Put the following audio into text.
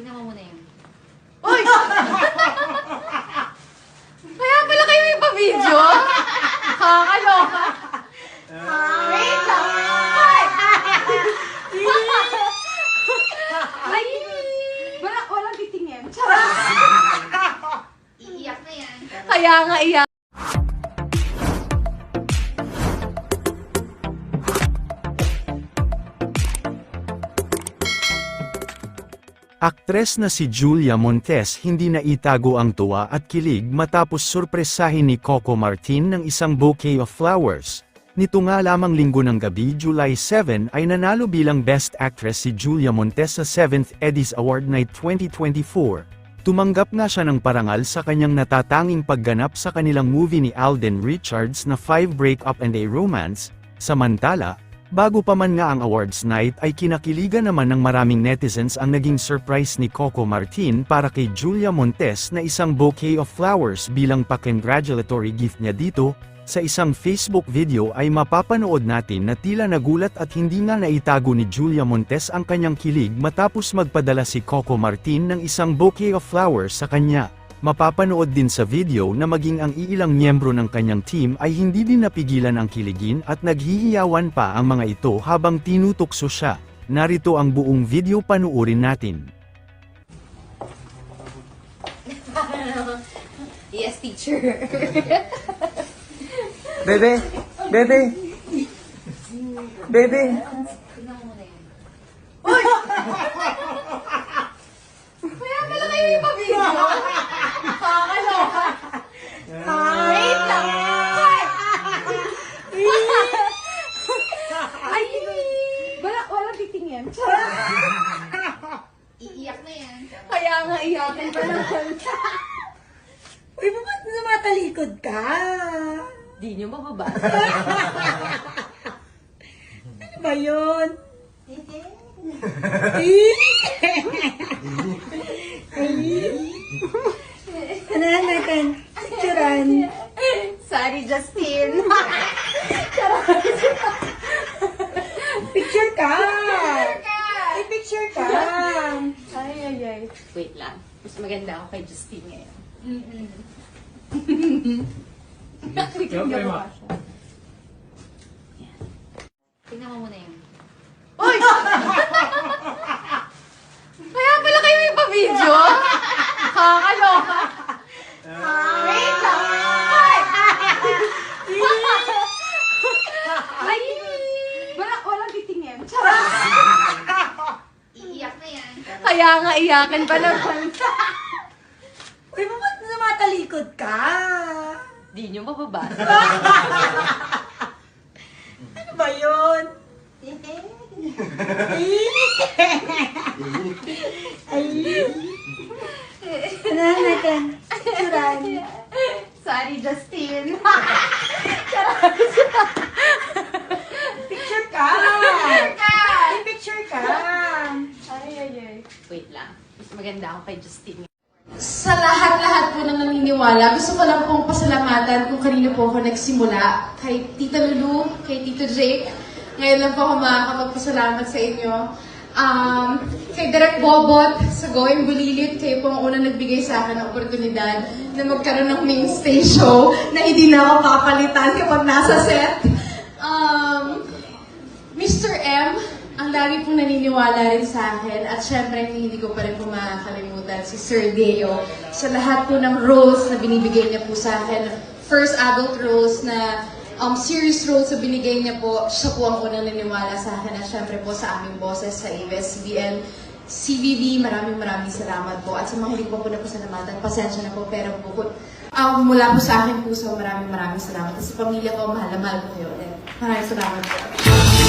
Tingnan mo muna yun. Uy! Kaya pala kayo may pa-video? Kakaloka. Wait lang. Ay! Wala, walang titingin. Charot. Iiyak na yan. Kaya nga iyak. Aktres na si Julia Montes hindi na itago ang tuwa at kilig matapos sorpresahin ni Coco Martin ng isang bouquet of flowers. Nito nga lamang linggo ng gabi July 7 ay nanalo bilang Best Actress si Julia Montes sa 7th Eddies Award Night 2024. Tumanggap nga siya ng parangal sa kanyang natatanging pagganap sa kanilang movie ni Alden Richards na Five Breakup and a Romance, samantala, Bago pa man nga ang awards night ay kinakiligan naman ng maraming netizens ang naging surprise ni Coco Martin para kay Julia Montes na isang bouquet of flowers bilang pa-congratulatory gift niya dito, sa isang Facebook video ay mapapanood natin na tila nagulat at hindi nga naitago ni Julia Montes ang kanyang kilig matapos magpadala si Coco Martin ng isang bouquet of flowers sa kanya. Mapapanood din sa video na maging ang iilang miyembro ng kanyang team ay hindi din napigilan ang kiligin at naghihiyawan pa ang mga ito habang tinutukso siya. Narito ang buong video panuorin natin. Yes, teacher. Bebe! Bebe! Bebe! Tingnan mo muna yun. Kaya pala kayo may pa-video? Kakaloka. Wait lang. Ay! Wala, Charot. Iiyak na yan. Kaya nga iyakin pa naman. Uy, ba't namatalikod ka? Di nyo mababasa. Ano ba yun? ano natin? Picturean. Sorry, Justin. Picture ka! Ay, picture ka! Ay, ay, ay. Wait lang. Mas maganda ako kay Justin ngayon. Niyo ba siya? Tingnan mo muna yun. Uy! Kaya pala kayo may pa-video? Kakaloka. Wait lang. Ay! Wala, walang titingin. Charot. Iiyak na yan. Kaya nga iyakin pa naman. Uy, ba't namatalikod ka? Di nyo mababasa. Ano ba yun? Ay! Ano? Picturean. Sorry, Justin. Picture ka! Ay, picture ka! Ay, ay, ay. Wait lang. Mas maganda ako kay Justin. Sa lahat-lahat po ng naniniwala, gusto ko lang pong pasalamatan kung kanino po ako nagsimula. Kay Tita Lulu, kay Tito Jake. Ngayon lang po ako makakapagpasalamat sa inyo. Um, kay Direk Bobot sa Going Bulilit, kayo po ang unang nagbigay sa akin ng oportunidad na magkaroon ng mainstay show na hindi na ako papalitan kapag nasa set. Um, Mr. M, ang lagi pong naniniwala rin sa akin at syempre hindi ko pa rin po makakalimutan si Sir Deo sa lahat po ng roles na binibigay niya po sa akin. First adult roles na um, serious roles na binigay niya po, siya po ang unang naniniwala sa akin at syempre po sa aming bosses sa ABS-CBN. CVV, maraming maraming salamat po. At sa mga hindi ko po napasalamatan, pasensya na po, pero po, um, mula po sa akin puso, maraming maraming salamat. At sa pamilya ko, mahal na mahal ko kayo. Maraming salamat po.